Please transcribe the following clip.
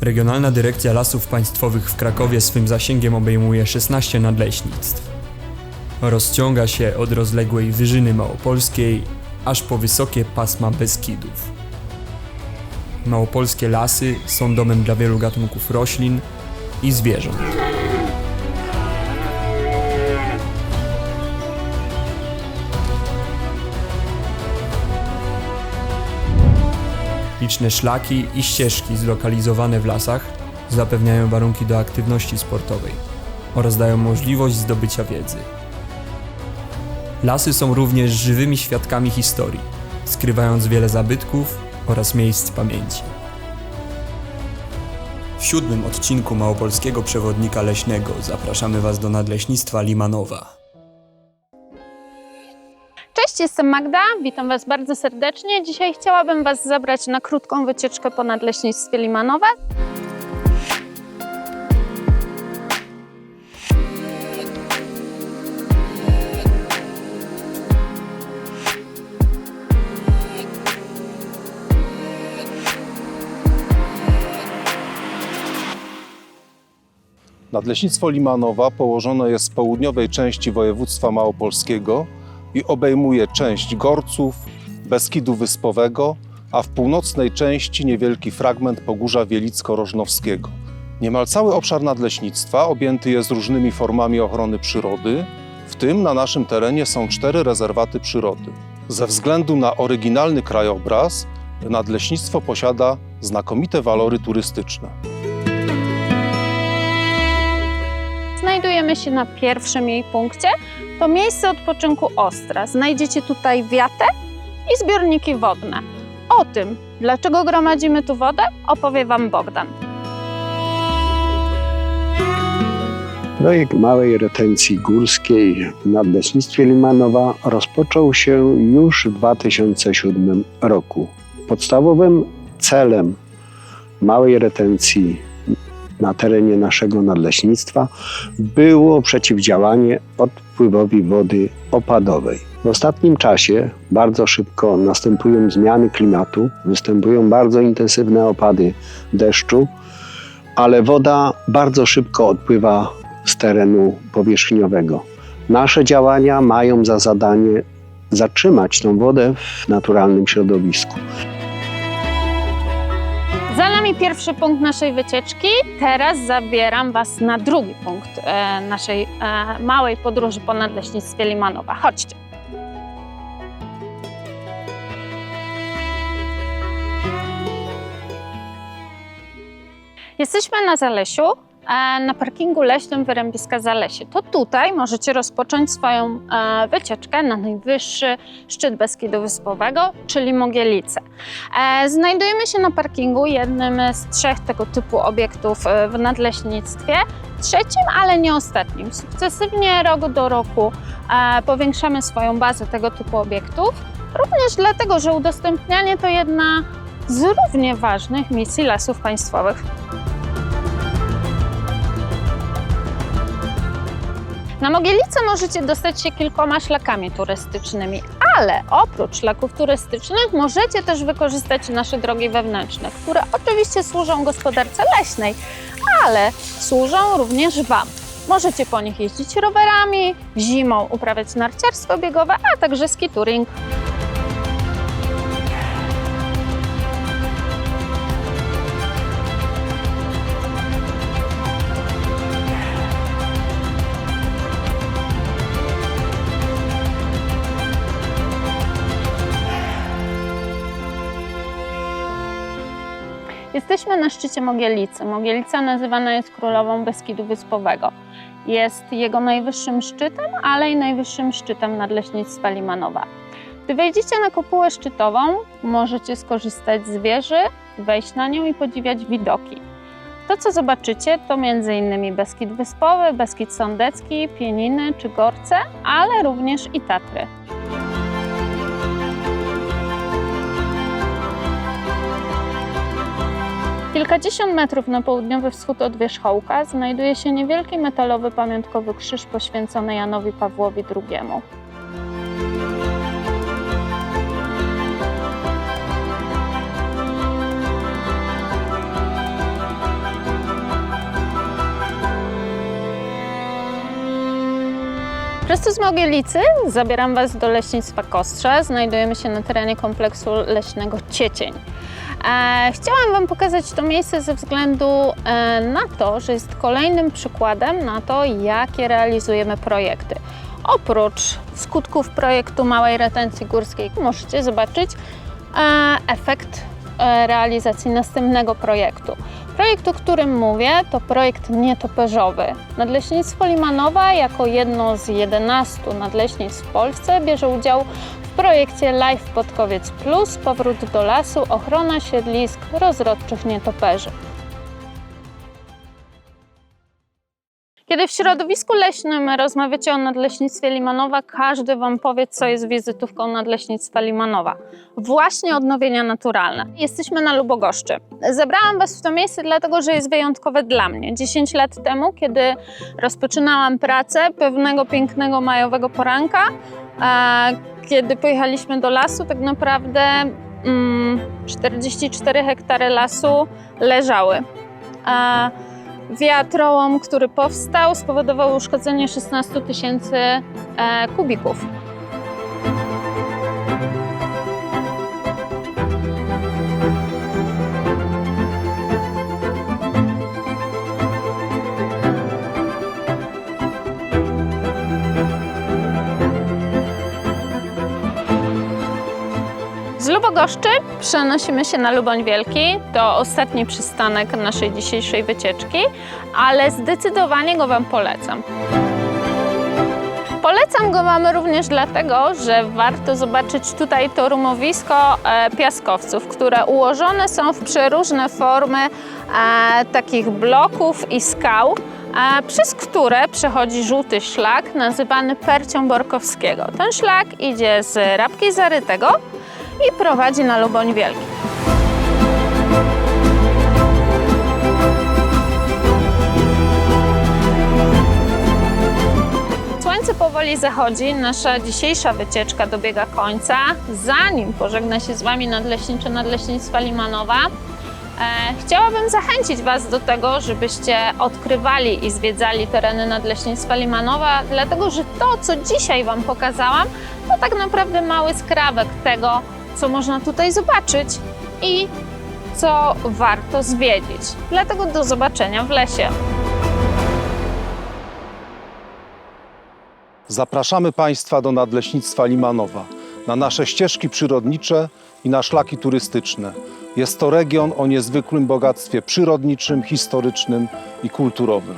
Regionalna Dyrekcja Lasów Państwowych w Krakowie swym zasięgiem obejmuje 16 nadleśnictw. Rozciąga się od rozległej Wyżyny Małopolskiej aż po wysokie pasma Beskidów. Małopolskie lasy są domem dla wielu gatunków roślin i zwierząt. Liczne szlaki i ścieżki zlokalizowane w lasach zapewniają warunki do aktywności sportowej oraz dają możliwość zdobycia wiedzy. Lasy są również żywymi świadkami historii, skrywając wiele zabytków oraz miejsc pamięci. W siódmym odcinku Małopolskiego Przewodnika Leśnego zapraszamy Was do Nadleśnictwa Limanowa. Cześć, jestem Magda, witam Was bardzo serdecznie. Dzisiaj chciałabym Was zabrać na krótką wycieczkę po Nadleśnictwie Limanowe. Nadleśnictwo Limanowa położone jest w południowej części województwa małopolskiego i obejmuje część Gorców, Beskidu Wyspowego, a w północnej części niewielki fragment Pogórza Wielicko-Rożnowskiego. Niemal cały obszar nadleśnictwa objęty jest różnymi formami ochrony przyrody, w tym na naszym terenie są cztery rezerwaty przyrody. Ze względu na oryginalny krajobraz, nadleśnictwo posiada znakomite walory turystyczne. Znajdujemy się na pierwszym jej punkcie. To miejsce odpoczynku Ostra. Znajdziecie tutaj wiatę i zbiorniki wodne. O tym, dlaczego gromadzimy tu wodę, opowie Wam Bogdan. Projekt małej retencji górskiej w Nadleśnictwie Limanowa rozpoczął się już w 2007 roku. Podstawowym celem małej retencji na terenie naszego nadleśnictwa było przeciwdziałanie odpływowi wody opadowej. W ostatnim czasie bardzo szybko następują zmiany klimatu, występują bardzo intensywne opady deszczu, ale woda bardzo szybko odpływa z terenu powierzchniowego. Nasze działania mają za zadanie zatrzymać tą wodę w naturalnym środowisku. Za nami pierwszy punkt naszej wycieczki. Teraz zabieram Was na drugi punkt e, naszej e, małej podróży po Nadleśnictwie Limanowa. Chodźcie. Jesteśmy na Zalesiu, na parkingu leśnym Wyrębiska Zalesie. To tutaj możecie rozpocząć swoją e, wycieczkę na najwyższy szczyt Beskidu Wyspowego, czyli Mogielice. E, Znajdujemy się na parkingu, jednym z trzech tego typu obiektów e, w nadleśnictwie. Trzecim, ale nie ostatnim. Sukcesywnie rok do roku powiększamy swoją bazę tego typu obiektów. Również dlatego, że udostępnianie to jedna z równie ważnych misji lasów państwowych. Na Mogielice możecie dostać się kilkoma szlakami turystycznymi, ale oprócz szlaków turystycznych możecie też wykorzystać nasze drogi wewnętrzne, które oczywiście służą gospodarce leśnej, ale służą również Wam. Możecie po nich jeździć rowerami, zimą uprawiać narciarstwo biegowe, a także ski touring. Jesteśmy na szczycie Mogielicy. Mogielica nazywana jest królową Beskidu Wyspowego. Jest jego najwyższym szczytem, ale i najwyższym szczytem nadleśnictwa Limanowa. Gdy wejdziecie na kopułę szczytową, możecie skorzystać z wieży, wejść na nią i podziwiać widoki. To, co zobaczycie, to m.in. Beskid Wyspowy, Beskid Sądecki, Pieniny czy Gorce, ale również i Tatry. Kilkadziesiąt metrów na południowy wschód od wierzchołka znajduje się niewielki metalowy pamiątkowy krzyż poświęcony Janowi Pawłowi II. Prosto z Mogielicy zabieram Was do leśnictwa Kostrza. Znajdujemy się na terenie kompleksu leśnego Ciecień. E, chciałam Wam pokazać to miejsce ze względu e, na to, że jest kolejnym przykładem na to, jakie realizujemy projekty. Oprócz skutków projektu Małej Retencji Górskiej możecie zobaczyć e, efekt realizacji następnego projektu. Projekt, o którym mówię, to projekt nietoperzowy. Nadleśnictwo Limanowa, jako jedno z 11 nadleśnictw w Polsce, bierze udział w projekcie Life Podkowiec Plus Powrót do lasu, ochrona siedlisk rozrodczych nietoperzy. Kiedy w środowisku leśnym rozmawiacie o Nadleśnictwie Limanowa, każdy Wam powie, co jest wizytówką Nadleśnictwa Limanowa. Właśnie odnowienia naturalne. Jesteśmy na Lubogoszczy. Zebrałam Was w to miejsce dlatego, że jest wyjątkowe dla mnie. 10 lat temu, kiedy rozpoczynałam pracę pewnego pięknego majowego poranka, e, kiedy pojechaliśmy do lasu, tak naprawdę mm, 44 hektary lasu leżały. Wiatrołom, który powstał, spowodował uszkodzenie 16 tysięcy e, kubików. Z Lubogoszczy przenosimy się na Luboń Wielki. To ostatni przystanek naszej dzisiejszej wycieczki, ale zdecydowanie go Wam polecam. Polecam go Wam również dlatego, że warto zobaczyć tutaj to rumowisko e, piaskowców, które ułożone są w przeróżne formy e, takich bloków i skał, e, przez które przechodzi żółty szlak nazywany Percią Borkowskiego. Ten szlak idzie z Rabki Zarytego i prowadzi na Luboń Wielki. Słońce powoli zachodzi, nasza dzisiejsza wycieczka dobiega końca. Zanim pożegna się z Wami Nadleśnicze Nadleśnictwa Limanowa, e, chciałabym zachęcić Was do tego, żebyście odkrywali i zwiedzali tereny Nadleśnictwa Limanowa, dlatego że to, co dzisiaj Wam pokazałam, to tak naprawdę mały skrawek tego, co można tutaj zobaczyć i co warto zwiedzić. Dlatego do zobaczenia w lesie. Zapraszamy Państwa do Nadleśnictwa Limanowa, na nasze ścieżki przyrodnicze i na szlaki turystyczne. Jest to region o niezwykłym bogactwie przyrodniczym, historycznym i kulturowym.